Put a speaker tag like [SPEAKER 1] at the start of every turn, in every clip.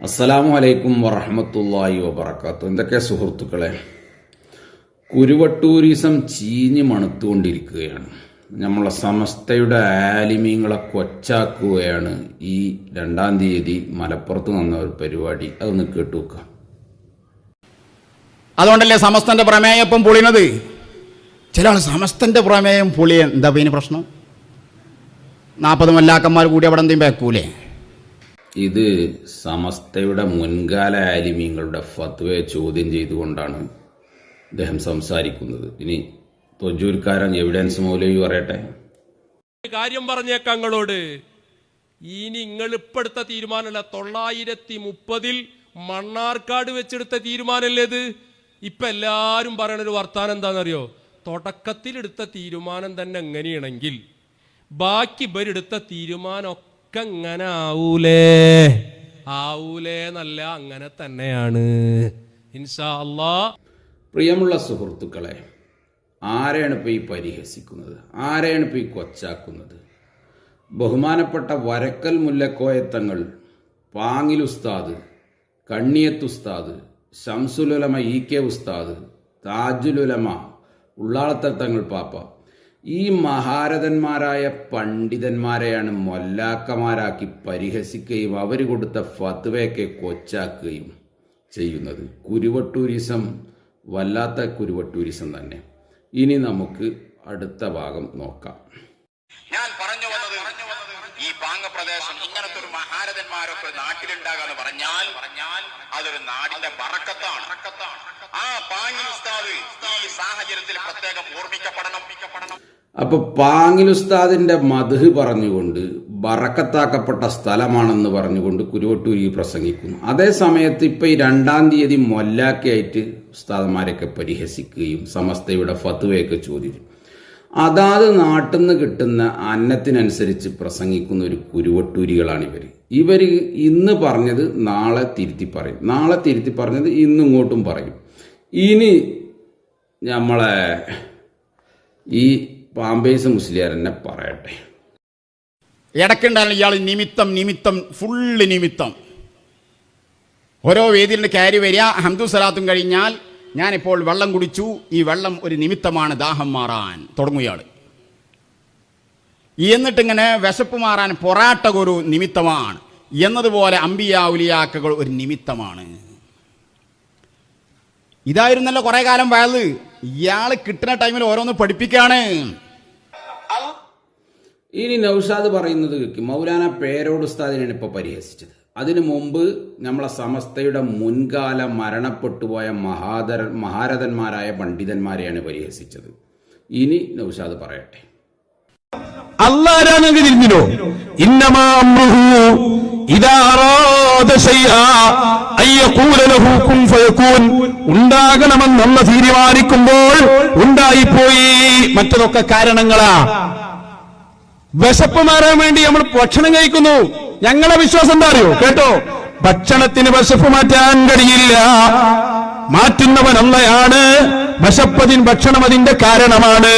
[SPEAKER 1] അസ്സലാമു അലൈക്കും വറഹമത്തല്ലാഹി വബർക്കാത്തു എന്തൊക്കെ സുഹൃത്തുക്കളെ? കുരുവട്ടൂരിസം ചീഞ്ഞ് മണുത്തുകൊണ്ടിരിക്കുകയാണ്. നമ്മളെ സമസ്തയുടെ ആലിമീങ്ങളെ കൊച്ചാക്കുകയാണ് ഈ രണ്ടാം തീയതി മലപ്പുറത്ത് നിന്ന ഒരു പരിപാടി. അതൊന്ന് കേട്ടു വെക്കാം
[SPEAKER 2] അതുകൊണ്ടല്ലേ സമസ്തന്റെ പ്രമേയം ഇപ്പം പൊളിയണത് ചില സമസ്തന്റെ പ്രമേയം പൊളിയ എന്താ പിന്നെ പ്രശ്നം? നാൽപ്പത് മല്ലാക്കന്മാർ കൂടി അവിടെ എന്തെങ്കിലും വെക്കൂലേ
[SPEAKER 1] ഇത് സമസ്തയുടെ മുൻകാല ആലിമീങ്ങളുടെ ഫത്വയെ ചോദ്യം ചെയ്തുകൊണ്ടാണ് അദ്ദേഹം സംസാരിക്കുന്നത്. ഇനി തൊജൂർക്കാരൻ എവിഡൻസ് മൗലവി പറയട്ടെ?
[SPEAKER 3] കാര്യം പറഞ്ഞേക്കങ്ങളോട് ഇനി നിങ്ങൾ ഇപ്പെടുത്ത തീരുമാനമല്ല തൊള്ളായിരത്തി മുപ്പതിൽ മണ്ണാർക്കാട് വെച്ചെടുത്ത തീരുമാനമല്ലേ ഇത് ഇപ്പൊ എല്ലാവരും പറയണ ഒരു വർത്താനം എന്താണെന്നറിയോ? തുടക്കത്തിൽ എടുത്ത തീരുമാനം തന്നെ എങ്ങനെയാണെങ്കിൽ ബാക്കി ഇവരെടുത്ത തീരുമാനമൊക്കെ ഇങ്ങനെ ആവൂലേ ആവൂലേ എന്നല്ല അങ്ങനെ തന്നെയാണ്. ഇൻഷാ അള്ളാ
[SPEAKER 1] പ്രിയമുള്ള സുഹൃത്തുക്കളെ ആരെയാണ് ഇപ്പോൾ ഈ പരിഹസിക്കുന്നത്? ആരെയാണ് ഇപ്പോൾ ഈ കൊച്ചാക്കുന്നത്? ബഹുമാനപ്പെട്ട വരക്കൽ മുല്ലക്കോയത്തങ്ങൾ പാങ്ങിൽ ഉസ്താദ് കണ്ണിയത്ത് ഉസ്താദ് ഷംസുലുലമ ഇ കെ ഉസ്താദ് താജുലുലമ ഉള്ളാളത്തങ്ങൾ പാപ്പ ഈ മഹാരഥന്മാരായ പണ്ഡിതന്മാരെയാണ് മൊല്ലാക്കമാരാക്കി പരിഹസിക്കുകയും അവർ കൊടുത്ത ഫത്വയൊക്കെ കൊച്ചാക്കുകയും ചെയ്യുന്നത്. കുരുവട്ടൂരിസം വല്ലാത്ത കുരുവട്ടൂരിസം തന്നെ. ഇനി നമുക്ക് അടുത്ത ഭാഗം നോക്കാം.
[SPEAKER 4] ഞാൻ പറഞ്ഞു വന്നത് ഈ പാങ്ങ പ്രദേശം ഇങ്ങനത്തെ ഒരു മഹാരഥന്മാരൊക്കെ നാട്ടിലുണ്ടാകാന്ന് പറഞ്ഞാൽ പറഞ്ഞാൽ അതൊരു നാടിന്റെ വറക്കത്താണ്. ആ പാങ്ങിൽ ഈ സാഹചര്യത്തിൽ പ്രത്യേകം ഓർമ്മിക്കപ്പെടണം.
[SPEAKER 1] അപ്പൊ പാങ്ങിൽ ഉസ്താദിന്റെ മധു പറഞ്ഞുകൊണ്ട് ബറക്കത്താക്കപ്പെട്ട സ്ഥലമാണെന്ന് പറഞ്ഞുകൊണ്ട് കുരുവട്ടൂരി പ്രസംഗിക്കുന്നു. അതേ സമയത്ത് ഇപ്പൊ ഈ രണ്ടാം തീയതി മൊല്ലാക്കിയായിട്ട് ഉസ്താദന്മാരെയൊക്കെ പരിഹസിക്കുകയും സമസ്തയുടെ ഫത്തുവയൊക്കെ ചോദിക്കും അതാത് നാട്ടിൽ നിന്ന് കിട്ടുന്ന അന്നത്തിനനുസരിച്ച് പ്രസംഗിക്കുന്ന ഒരു കുരുവട്ടൂരികളാണ് ഇവർ ഇവർ ഇന്ന് പറഞ്ഞത് നാളെ തിരുത്തി പറയും. നാളെ തിരുത്തി പറഞ്ഞത് ഇന്ന് ഇങ്ങോട്ടും പറയും. ഇനി നമ്മളെ ഈ പാമ്പേസ് മുസ്ലിയാർ തന്നെ പറയട്ടെ.
[SPEAKER 2] ഇടയ്ക്കുണ്ടായിരുന്നു ഇയാൾ നിമിത്തം നിമിത്തം ഫുള്ള് നിമിത്തം. ഓരോ വേദിയിലും കയറി വരിക ഹംദു സലാത്തും കഴിഞ്ഞാൽ ഞാനിപ്പോൾ വെള്ളം കുടിച്ചു. ഈ വെള്ളം ഒരു നിമിത്തമാണ് ദാഹം മാറാൻ തുടങ്ങുകയാണ്. എന്നിട്ടിങ്ങനെ വിശപ്പ് മാറാൻ പൊറാട്ട ഒരു നിമിത്തമാണ്. എന്നതുപോലെ അമ്പിയാവുലിയാക്കകൾ ഒരു നിമിത്തമാണ്. ഇതായിരുന്നല്ലോ കുറെ കാലം വയത് ഇയാൾ കിട്ടുന്ന ടൈമിൽ ഓരോന്ന് പഠിപ്പിക്കാണ്.
[SPEAKER 1] ഇനി നൗഷാദ് പറയുന്നത് കേൾക്കും മൗലാന പേരോട് ഉസ്താദിനാണ് ഇപ്പോൾ പരിഹസിച്ചത്. അതിനു മുമ്പ് നമ്മളെ സമസ്തയുടെ മുൻകാല മരണപ്പെട്ടുപോയ മഹാതര മഹാരഥന്മാരായ പണ്ഡിതന്മാരെയാണ് പരിഹസിച്ചത്. ഇനി നൌഷാദ് പറയട്ടെ.
[SPEAKER 5] ഉണ്ടാകണമെന്നുള്ള തീരുമാനിക്കുമ്പോൾ ഉണ്ടായിപ്പോയി. മറ്റതൊക്കെ കാരണങ്ങളാ. വിശപ്പ് മാറാൻ വേണ്ടി നമ്മൾ ഭക്ഷണം കഴിക്കുന്നു. ഞങ്ങളെ വിശ്വാസം എന്താ അറിയോ? കേട്ടോ? ഭക്ഷണത്തിന് വിശപ്പ് മാറ്റാൻ കഴിയില്ല. മാറ്റുന്നവൻ അള്ളയാണ് വിശപ്പതിൻ ഭക്ഷണം അതിന്റെ കാരണമാണ്.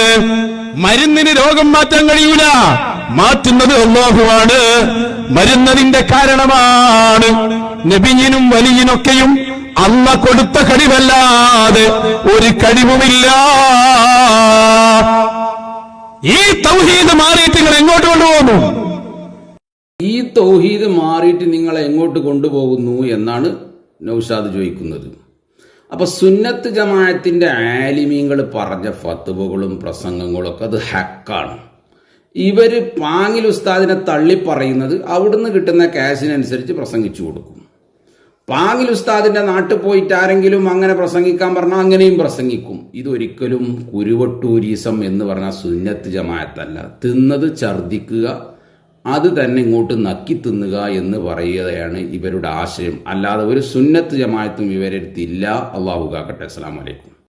[SPEAKER 5] മരുന്നിന് രോഗം മാറ്റാൻ കഴിയൂല. മാറ്റുന്നത് അള്ളാഹുവാണ് മരുന്നതിന്റെ കാരണമാണ്. നബിഞ്ഞിനും വലിയനൊക്കെയും അമ്മ കൊടുത്ത കഴിവല്ലാതെ ഒരു കഴിവുമില്ല. ഈ തൗഹീദ് മാറിയിട്ട് നിങ്ങൾ എങ്ങോട്ട് കൊണ്ടുപോകുന്നു?
[SPEAKER 1] തൗഹീദ് മാറിയിട്ട് നിങ്ങളെ എങ്ങോട്ട് കൊണ്ടുപോകുന്നു എന്നാണ് നൗഷാദ് ചോദിക്കുന്നത്. അപ്പൊ സുന്നത്ത് ജമാഅത്തിന്റെ ആലിമീങ്ങൾ പറഞ്ഞ ഫത്തുവകളും പ്രസംഗങ്ങളും ഒക്കെ അത് ഹക്കാണ്. ഇവർ പാങ്ങിൽ ഉസ്താദിനെ തള്ളി പറയുന്നത് അവിടുന്ന് കിട്ടുന്ന ക്യാഷിനനുസരിച്ച് പ്രസംഗിച്ചു കൊടുക്കും. പാങ്ങിൽ ഉസ്താദിന്റെ നാട്ടിൽ പോയിട്ട് ആരെങ്കിലും അങ്ങനെ പ്രസംഗിക്കാൻ പറഞ്ഞാൽ അങ്ങനെയും പ്രസംഗിക്കും. ഇതൊരിക്കലും കുരുവട്ടൂരീസം എന്ന് പറഞ്ഞ സുന്നത്ത് ജമാഅത്തല്ല. തിന്നത് ഛർദിക്കുക അത് തന്നെ ഇങ്ങോട്ട് നക്കി തിന്നുക എന്ന് പറയുകയാണ് ഇവരുടെ ആശയം. അല്ലാതെ ഒരു സുന്നത്ത് ജമായത്തും ഇവരെടുത്തില്ല അള്ളാഹു കാക്കട്ടെ. അസ്സാം അലൈക്കും.